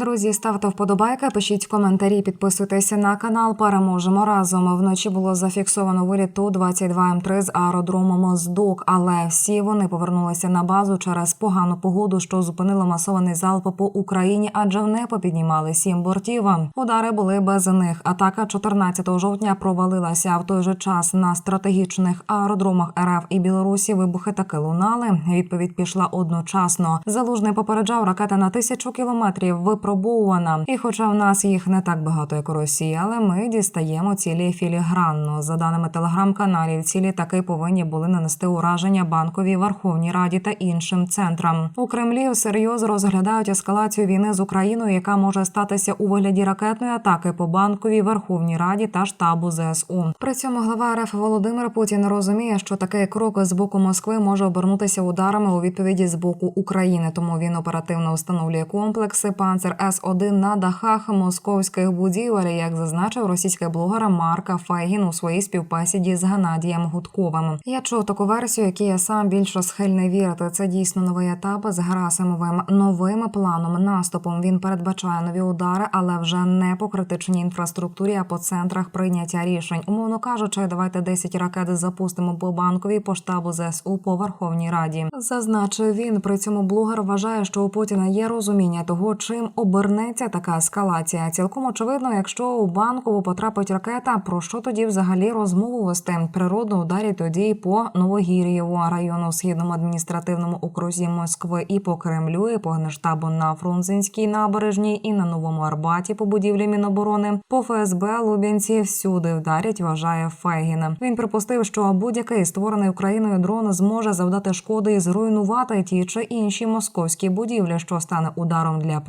Друзі, ставте вподобайки, пишіть коментарі, підписуйтеся на канал. Переможемо разом. Вночі було зафіксовано виліт ту 22 М3 з аеродрому Моздок, але всі вони повернулися на базу через погану погоду, що зупинило масований залп по Україні, адже в небо піднімали сім бортів. Удари були без них. Атака 14 жовтня провалилася. В той же час на стратегічних аеродромах РФ і Білорусі вибухи таки лунали. Відповідь пішла одночасно. Залужний попереджав ракета на тисячу кілометрів випробовувана. І, хоча в нас їх не так багато, як у Росії, але ми дістаємо цілі філігранно. За даними телеграм-каналів, цілі таки повинні були нанести ураження банковій Верховній Раді та іншим центрам. У Кремлі всерйоз розглядають ескалацію війни з Україною, яка може статися у вигляді ракетної атаки по банковій Верховній Раді та штабу ЗСУ. При цьому глава РФ Володимир Путін розуміє, що такий крок з боку Москви може обернутися ударами у відповіді з боку України. Тому він оперативно встановлює комплекси «Панцер С-1» на дахах московських будівель, як зазначив російський блогер Марка Фейгін у своїй співбесіді з Геннадієм Гудковим. Я чув таку версію, якій я сам більше схильний вірити. Це дійсно новий етап з Герасимовим новим планом наступом. Він передбачає нові удари, але вже не по критичній інфраструктурі, а по центрах прийняття рішень. Умовно кажучи, давайте 10 ракет запустимо по банковій по штабу ЗСУ по Верховній Раді. Зазначив він. При цьому блогер вважає, що у Путіна є розуміння того, чим обернеться така ескалація. Цілком очевидно, якщо у банкову потрапить ракета, про що тоді взагалі розмову вести? Природно ударять тоді по Новогір'єву району східному адміністративному окрузі Москви, і по Кремлю, і по генштабу на Фрунзенській набережній, і на новому Арбаті по будівлі Міноборони, по ФСБ Лубянці всюди вдарять. Вважає Фегін. Він припустив, що будь-який створений Україною дрон зможе завдати шкоди і зруйнувати ті чи інші московські будівлі, що стане ударом для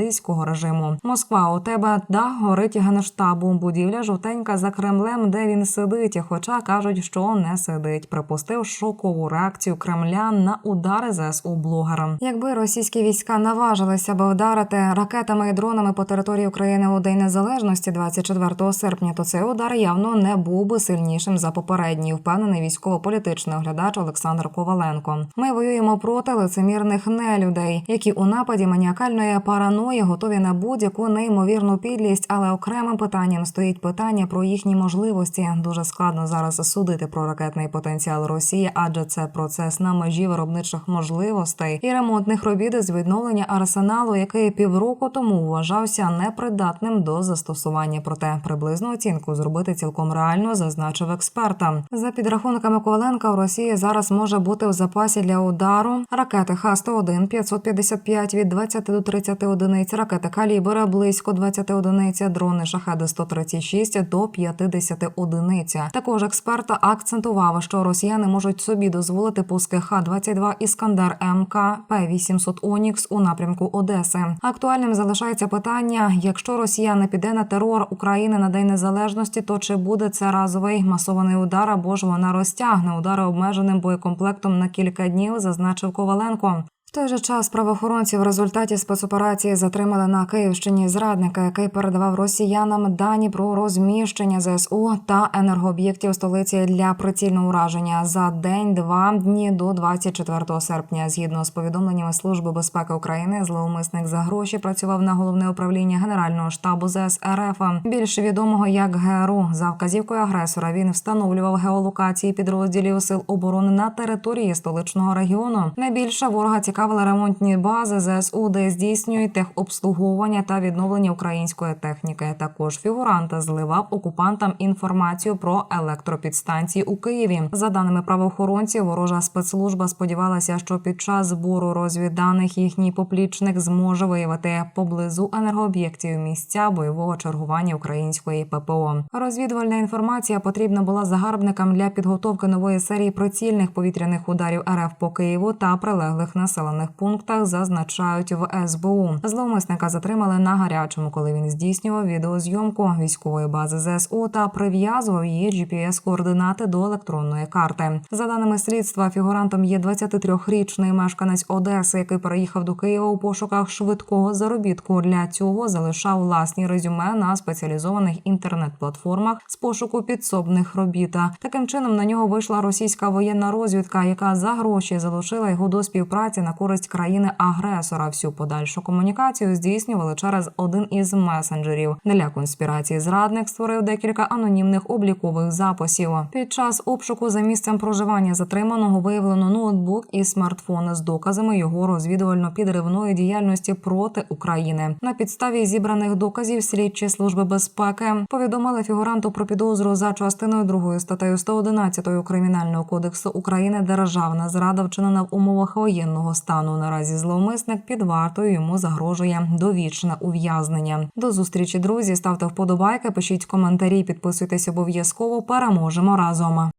пропагандистського режиму. Москва у тебе да горить генштабу. Будівля жовтенька за Кремлем, де він сидить. Хоча кажуть, що не сидить. Припустив шокову реакцію Кремля на удари ЗСУ блогера. Якби російські війська наважилися би вдарити ракетами і дронами по території України у День Незалежності 24 серпня, то цей удар явно не був би сильнішим за попередній. Впевнений військово-політичний оглядач Олександр Коваленко. Ми воюємо проти лицемірних нелюдей, які у нападі маніакальної параної готові на будь-яку неймовірну підлість, але окремим питанням стоїть питання про їхні можливості. Дуже складно зараз судити про ракетний потенціал Росії, адже це процес на межі виробничих можливостей і ремонтних робіт з відновлення арсеналу, який півроку тому вважався непридатним до застосування. Проте приблизну оцінку зробити цілком реально, зазначив експерта. За підрахунками Коваленка, у Росії зараз може бути в запасі для удару ракети Х-101 555 від 20 до 30 одиниць, ракети калібра близько 20 одиниць, дрони шахеди 136 до 50 одиниць. Також експерта акцентував, що росіяни можуть собі дозволити пуски Х-22 Іскандер МК П-800 Онікс у напрямку Одеси. Актуальним залишається питання: якщо Росія не піде на терор України на День Незалежності, то чи буде це разовий масований удар або ж вона розтягне удари обмеженим боєкомплектом на кілька днів, зазначив Коваленко. В той же час правоохоронці в результаті спецоперації затримали на Київщині зрадника, який передавав росіянам дані про розміщення ЗСУ та енергооб'єктів столиці для прицільного ураження за день-два дні до 24 серпня. Згідно з повідомленнями Служби безпеки України, зловмисник за гроші працював на головне управління Генерального штабу ЗС РФ, більше відомого як ГРУ. За вказівкою агресора він встановлював геолокації підрозділів сил оборони на території столичного регіону. Найбільше ворога цікавила ремонтні бази ЗСУ, де здійснюють техобслуговування та відновлення української техніки. Також фігуранта зливав окупантам інформацію про електропідстанції у Києві. За даними правоохоронців, ворожа спецслужба сподівалася, що під час збору розвідданих їхній поплічник зможе виявити поблизу енергооб'єктів місця бойового чергування української ППО. Розвідувальна інформація потрібна була загарбникам для підготовки нової серії прицільних повітряних ударів РФ по Києву та прилеглих населених пунктах. Зазначають в СБУ. Зловмисника затримали на гарячому, коли він здійснював відеозйомку військової бази ЗСУ та прив'язував її gps координати до електронної карти. За даними слідства, фігурантом є 23-річний мешканець Одеси, який переїхав до Києва у пошуках швидкого заробітку. Для цього залишав власні резюме на спеціалізованих інтернет-платформах з пошуку підсобних робіт. Таким чином на нього вийшла російська воєнна розвідка, яка за гроші залучила його до співпраці на користь країни-агресора. Всю подальшу комунікацію здійснювали через один із месенджерів. Для конспірації зрадник створив декілька анонімних облікових записів. Під час обшуку за місцем проживання затриманого виявлено ноутбук і смартфон з доказами його розвідувально-підривної діяльності проти України. На підставі зібраних доказів слідчі служби безпеки повідомили фігуранту про підозру за частиною 2 статтею 111 кримінального кодексу України державна зрада вчинена в умовах воєнного стану. Наразі зловмисник під вартою йому загрожує довічне ув'язнення. До зустрічі, друзі. Ставте вподобайки, пишіть коментарі, підписуйтесь обов'язково. Переможемо разом.